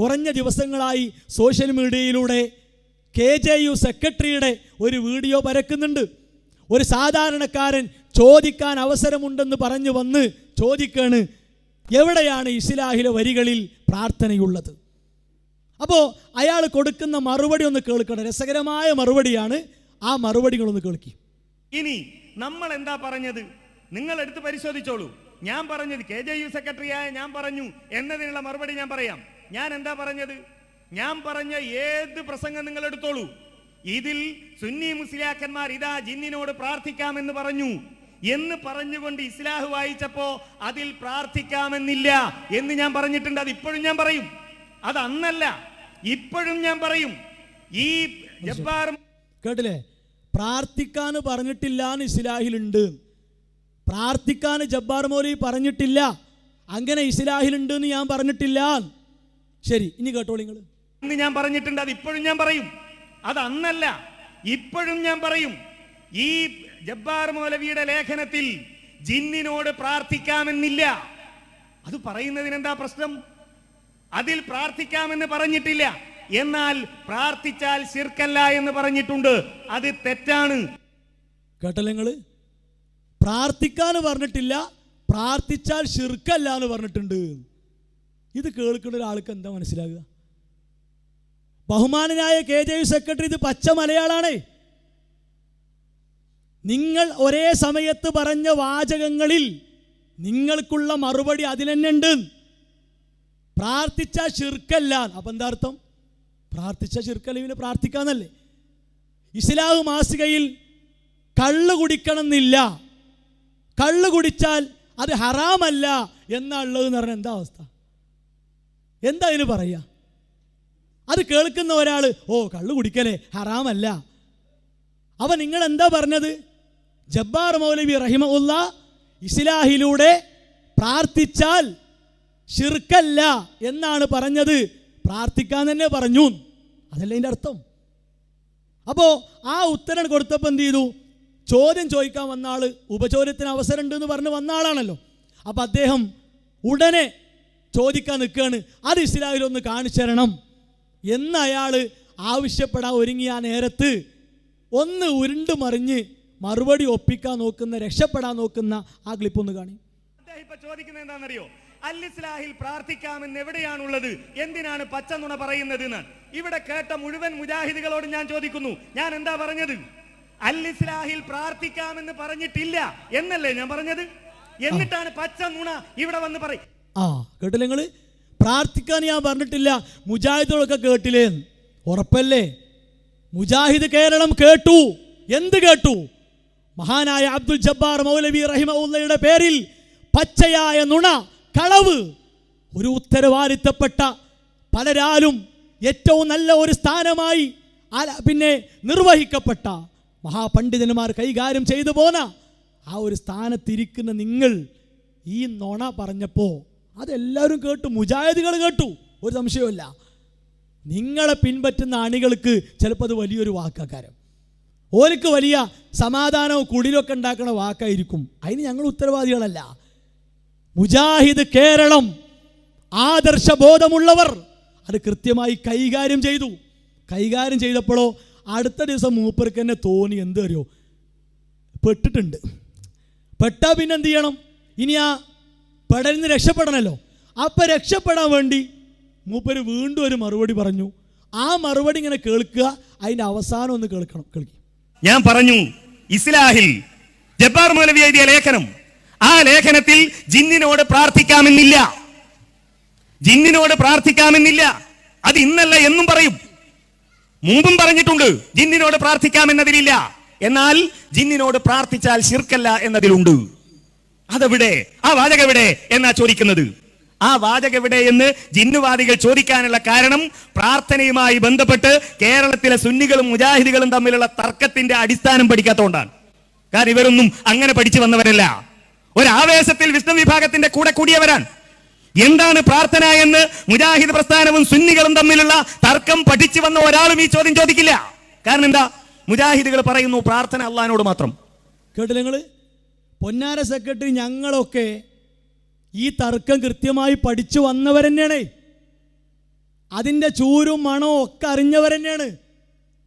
കുറഞ്ഞ ദിവസങ്ങളായി സോഷ്യൽ മീഡിയയിലൂടെ കെ ജെ യു സെക്രട്ടറിയുടെ ഒരു വീഡിയോ പരക്കുന്നുണ്ട്. ഒരു സാധാരണക്കാരൻ ചോദിക്കാൻ അവസരമുണ്ടെന്ന് പറഞ്ഞു വന്ന് ചോദിക്കാണ് എവിടെയാണ് ഇസ്ലാഹിലെ വരികളിൽ പ്രാർത്ഥനയുള്ളത്? അപ്പോൾ അയാൾ കൊടുക്കുന്ന മറുപടി ഒന്ന് കേൾക്കണം. രസകരമായ മറുപടിയാണ് ആ മറുപടികളൊന്ന് കേൾക്കി. ഇനി നമ്മൾ എന്താ പറഞ്ഞത്? നിങ്ങൾ എടുത്ത് പരിശോധിച്ചോളൂ. ഞാൻ പറഞ്ഞത് കെ ജെ യു സെക്രട്ടറിയായ ഞാൻ പറഞ്ഞു എന്നതിനുള്ള മറുപടി ഞാൻ പറയാം. ഞാൻ എന്താ പറഞ്ഞത്? ഞാൻ പറഞ്ഞ ഏത് പ്രസംഗം നിങ്ങൾ എടുത്തോളൂ ഇതിൽ സുന്നി മുസ്ലിയാക്കന്മാർ ഇതാ ജിന്നിനോട് പ്രാർത്ഥിക്കാമെന്ന് പറഞ്ഞു. എന്ന് പറഞ്ഞുകൊണ്ട് ഇസ്ലാഹ് വായിച്ചപ്പോ അതിൽ പ്രാർത്ഥിക്കാമെന്നില്ല എന്ന് ഞാൻ പറഞ്ഞിട്ടുണ്ട്. അത് ഇപ്പോഴും ഞാൻ പറയും. അത് അന്നല്ല ഇപ്പോഴും ഞാൻ പറയും. ഈ ജബ്ബാർ കേട്ടില്ലേ? പ്രാർത്ഥിക്കാൻ പറഞ്ഞിട്ടില്ല എന്ന് ഇസ്ലാഹിലുണ്ട്. പ്രാർത്ഥിക്കാൻ ജബ്ബാർ മോലി പറഞ്ഞിട്ടില്ല. അങ്ങനെ ഇസ്ലാഹിലുണ്ട് എന്ന് ഞാൻ പറഞ്ഞിട്ടില്ല. ശരി ഇനി കേട്ടോളൂ നിങ്ങൾ ഇന്ന് ഞാൻ പറഞ്ഞിട്ടുണ്ട് അത് ഇപ്പോഴും ഞാൻ പറയും. അത് അന്നല്ല ഇപ്പോഴും ഞാൻ പറയും. ഈ ജബ്ബാർ മൗലവിയുടെ ലേഖനത്തിൽ ജിന്നിനോട് പ്രാർത്ഥിക്കാമെന്നില്ല. അത് പറയുന്നതിന് എന്താ പ്രശ്നം? അതിൽ പ്രാർത്ഥിക്കാമെന്ന് പറഞ്ഞിട്ടില്ല. എന്നാൽ പ്രാർത്ഥിച്ചാൽ ശിർക്കല്ല എന്ന് പറഞ്ഞിട്ടുണ്ട്. അത് തെറ്റാണ്. കേട്ടല്ലേ നിങ്ങൾ പ്രാർത്ഥിക്കാൻ പറഞ്ഞിട്ടില്ല പ്രാർത്ഥിച്ചാൽ ശിർക്കല്ല എന്ന് പറഞ്ഞിട്ടുണ്ട്. ഇത് കേൾക്കുന്ന ഒരാൾക്ക് എന്താ മനസ്സിലാകുക? ബഹുമാനനായ കെ ജെ യു സെക്രട്ടറി ഇത് പച്ച മലയാളാണേ. നിങ്ങൾ ഒരേ സമയത്ത് പറഞ്ഞ വാചകങ്ങളിൽ നിങ്ങൾക്കുള്ള മറുപടി ഉണ്ട് പ്രാർത്ഥിച്ച ഷിർക്കല്ല അപ്പം എന്താ അർത്ഥം? പ്രാർത്ഥിച്ച ശിർക്കല്ല ഇവനെ പ്രാർത്ഥിക്കാന്നല്ലേ? ഇസ്ലാഹ് മാസികയിൽ കള്ള് കുടിക്കണമെന്നില്ല. കള്ള് കുടിച്ചാൽ അത് ഹറാമല്ല എന്നുള്ളത് എന്ന് പറഞ്ഞാൽ എന്താ അവസ്ഥ? എന്താ അതിന് പറയുക അത് കേൾക്കുന്ന ഒരാൾ ഓ കള്ളു കുടിക്കലേ ഹറാമല്ല. അവ നിങ്ങൾ എന്താ പറഞ്ഞത്? ജബ്ബാർ മൗലവി ഉള്ള ഇസ്ലാഹിലൂടെ പ്രാർത്ഥിച്ചാൽ ഷിർക്കല്ല എന്നാണ് പറഞ്ഞത്. പ്രാർത്ഥിക്കാൻ തന്നെ പറഞ്ഞു. അതല്ല അതിന്റെ അർത്ഥം? അപ്പോൾ ആ ഉത്തരം കൊടുത്തപ്പോൾ എന്ത് ചെയ്തു? ചോദ്യം ചോദിക്കാൻ വന്ന ആൾ ഉപചോദ്യത്തിന് അവസരമുണ്ട് എന്ന് പറഞ്ഞ് വന്ന ആളാണല്ലോ. അപ്പം അദ്ദേഹം ഉടനെ ചോദിക്കാൻ നിൽക്കുകയാണ്. അത് ഇസ്ലാമിലൊന്ന് കാണിച്ചു തരണം. എന്ന് അയാൾ ആവശ്യപ്പെടാൻ ഒരുങ്ങിയ നേരത്ത് ഒന്ന് ഉരുണ്ട് മറിഞ്ഞ് മറുപടി ഒപ്പിക്കാൻ നോക്കുന്ന രക്ഷപ്പെടാൻ നോക്കുന്ന ആ ക്ലിപ്പ് ഒന്ന് കാണി. ഇപ്പൊ ചോദിക്കുന്നത് എന്താണെന്നറിയോ? അൽ ഇസ്ലാഹിൽ പ്രാർത്ഥിക്കാമെന്ന് എവിടെയാണുള്ളത്? എന്തിനാണ് പച്ച നുണ പറയുന്നത് ഇവിടെ കേട്ട മുഴുവൻ മുജാഹിദുകളോട് ഞാൻ ചോദിക്കുന്നു. ഞാൻ എന്താ പറഞ്ഞത്? അൽ ഇസ്ലാഹിൽ പ്രാർത്ഥിക്കാമെന്ന് പറഞ്ഞിട്ടില്ല എന്നല്ലേ ഞാൻ പറഞ്ഞത്? എന്നിട്ടാണ് പച്ച നുണ ഇവിടെ വന്ന് പറയും ആ കേട്ടില്ല നിങ്ങൾ പ്രാർത്ഥിക്കാൻ ഞാൻ പറഞ്ഞിട്ടില്ല. മുജാഹിദുകളൊക്കെ കേട്ടില്ലേ? ഉറപ്പല്ലേ? മുജാഹിദ് കേരളം കേട്ടു. എന്ത് കേട്ടു? മഹാനായ അബ്ദുൽ ജബ്ബാർ മൗലവി റഹിമുള്ളയുടെ പേരിൽ പച്ചയായ നുണ കളവ് ഒരു ഉത്തരവാദിത്തപ്പെട്ട പലരാലും ഏറ്റവും നല്ല ഒരു സ്ഥാനമായി പിന്നെ നിർവഹിക്കപ്പെട്ട മഹാപണ്ഡിതന്മാർ കൈകാര്യം ചെയ്തു പോന്ന ആ ഒരു സ്ഥാനത്തിരിക്കുന്ന നിങ്ങൾ ഈ നുണ പറഞ്ഞപ്പോൾ അതെല്ലാവരും കേട്ടു മുജാഹിദികൾ കേട്ടു. ഒരു സംശയവുമില്ല. നിങ്ങളെ പിൻപറ്റുന്ന അണികൾക്ക് ചിലപ്പോൾ അത് വലിയൊരു വാക്കാക്കാരം. ഓർക്ക് വലിയ സമാധാനവും കുടിലൊക്കെ ഉണ്ടാക്കുന്ന വാക്കായിരിക്കും. അതിന് ഞങ്ങൾ ഉത്തരവാദികളല്ല. മുജാഹിദ് കേരളം ആദർശബോധമുള്ളവർ. അത് കൃത്യമായി കൈകാര്യം ചെയ്തു. കൈകാര്യം ചെയ്തപ്പോഴോ അടുത്ത ദിവസം മൂപ്പർക്ക് തന്നെ തോന്നി. എന്ത് അറിയോ പെട്ടിട്ടുണ്ട്. പെട്ടാ പിന്നെ എന്ത് ചെയ്യണം? ഇനി ആ പെടലിൽ നിന്ന് രക്ഷപ്പെടണമല്ലോ അപ്പം രക്ഷപ്പെടാൻ വേണ്ടി മൂപ്പര് വീണ്ടും ഒരു മറുപടി പറഞ്ഞു. ആ മറുപടി ഇങ്ങനെ കേൾക്കുക അതിന്റെ അവസാനം ഒന്ന് കേൾക്കണം കേൾക്കും. ഞാൻ പറഞ്ഞു ഇസ്ലാഹിൽ ജബ്ബാർ മൗലവി എഴുതിയ ലേഖനം ആ ലേഖനത്തിൽ ജിന്നിനോട് പ്രാർത്ഥിക്കാമെന്നില്ല. ജിന്നിനോട് പ്രാർത്ഥിക്കാമെന്നില്ല. അത് ഇന്നല്ല എന്നും പറയും. മുമ്പും പറഞ്ഞിട്ടുണ്ട് ജിന്നിനോട് പ്രാർത്ഥിക്കാമെന്നതിലില്ല. എന്നാൽ ജിന്നിനോട് പ്രാർത്ഥിച്ചാൽ ശിർക്കല്ല എന്നതിലുണ്ട്. അതെവിടെ? ആ വാചകം എവിടെ എന്നാ ചോദിക്കുന്നത്? ആ വാചകം എവിടെ എന്ന് ജിന്നുവാദികൾ ചോദിക്കാനുള്ള കാരണം പ്രാർത്ഥനയുമായി ബന്ധപ്പെട്ട് കേരളത്തിലെ സുന്നികളും മുജാഹിദികളും തമ്മിലുള്ള തർക്കത്തിന്റെ അടിസ്ഥാനം പഠിക്കാത്തതുകൊണ്ടാണ്. കാരണം ഇവരൊന്നും അങ്ങനെ പഠിച്ചു വന്നവരല്ല. ഒരാവേശത്തിൽ വിഷ്ണു വിഭാഗത്തിന്റെ കൂടെ കൂടിയവരാണ്. എന്താണ് പ്രാർത്ഥന എന്ന് മുജാഹിദ് പ്രസ്ഥാനവും സുന്നികളും തമ്മിലുള്ള തർക്കം പഠിച്ചു വന്ന ഒരാളും ഈ ചോദ്യം ചോദിക്കില്ല. കാരണം എന്താ? മുജാഹിദുകൾ പറയുന്നു പ്രാർത്ഥന അള്ളഹാനോട് മാത്രം. കേട്ടില്ല പൊന്നാര സെക്രട്ടറി ഞങ്ങളൊക്കെ ഈ തർക്കം കൃത്യമായി പഠിച്ചു വന്നവർ തന്നെയാണ്. അതിന്റെ ചൂരും മണവും ഒക്കെ അറിഞ്ഞവർ തന്നെയാണ്.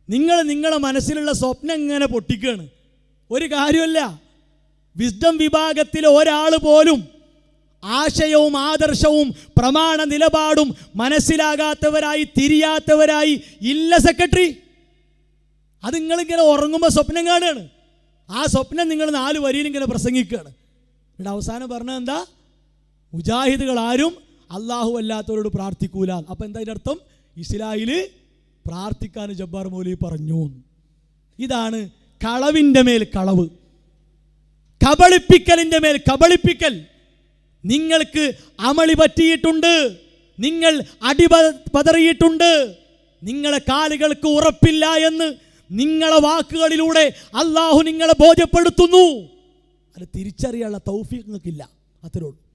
നിങ്ങൾ നിങ്ങളുടെ മനസ്സിലുള്ള സ്വപ്നം ഇങ്ങനെ പൊട്ടിക്കുകയാണ്. ഒരു കാര്യമല്ല വിസ്ഡം വിഭാഗത്തിലെ ഒരാൾ പോലും ആശയവും ആദർശവും പ്രമാണ നിലപാടും മനസ്സിലാകാത്തവരായി തിരിയാത്തവരായി ഇല്ല സെക്രട്ടറി അത് നിങ്ങളിങ്ങനെ ഉറങ്ങുമ്പോൾ സ്വപ്നം കാണുകയാണ്. ആ സ്വപ്നം നിങ്ങൾ നാല് വരിയിൽ ഇങ്ങനെ പ്രസംഗിക്കുകയാണ്. ഇവിടെ അവസാനം പറഞ്ഞത് എന്താ? മുജാഹിദുകൾ ആരും അള്ളാഹു അല്ലാത്തവരോട് പ്രാർത്ഥിക്കൂല. അപ്പം എന്താ അതിന്റെ അർത്ഥം? ഇസ്ലായിൽ പ്രാർത്ഥിക്കാൻ ജബ്ബാർ മൗലി പറഞ്ഞു. ഇതാണ് കളവിന്റെ മേൽ കളവ്. കബളിപ്പിക്കലിന്റെ മേൽ കബളിപ്പിക്കൽ. നിങ്ങൾക്ക് അമളി പറ്റിയിട്ടുണ്ട്. നിങ്ങൾ അടിപതറിയിട്ടുണ്ട് നിങ്ങളെ കാലുകൾക്ക് ഉറപ്പില്ല എന്ന് നിങ്ങളെ വാക്കുകളിലൂടെ അള്ളാഹു നിങ്ങളെ ബോധ്യപ്പെടുത്തുന്നു. അത് തിരിച്ചറിയാനുള്ള തൗഫീഖ് നിങ്ങൾക്കില്ല. അത്രേ ഉള്ളൂ.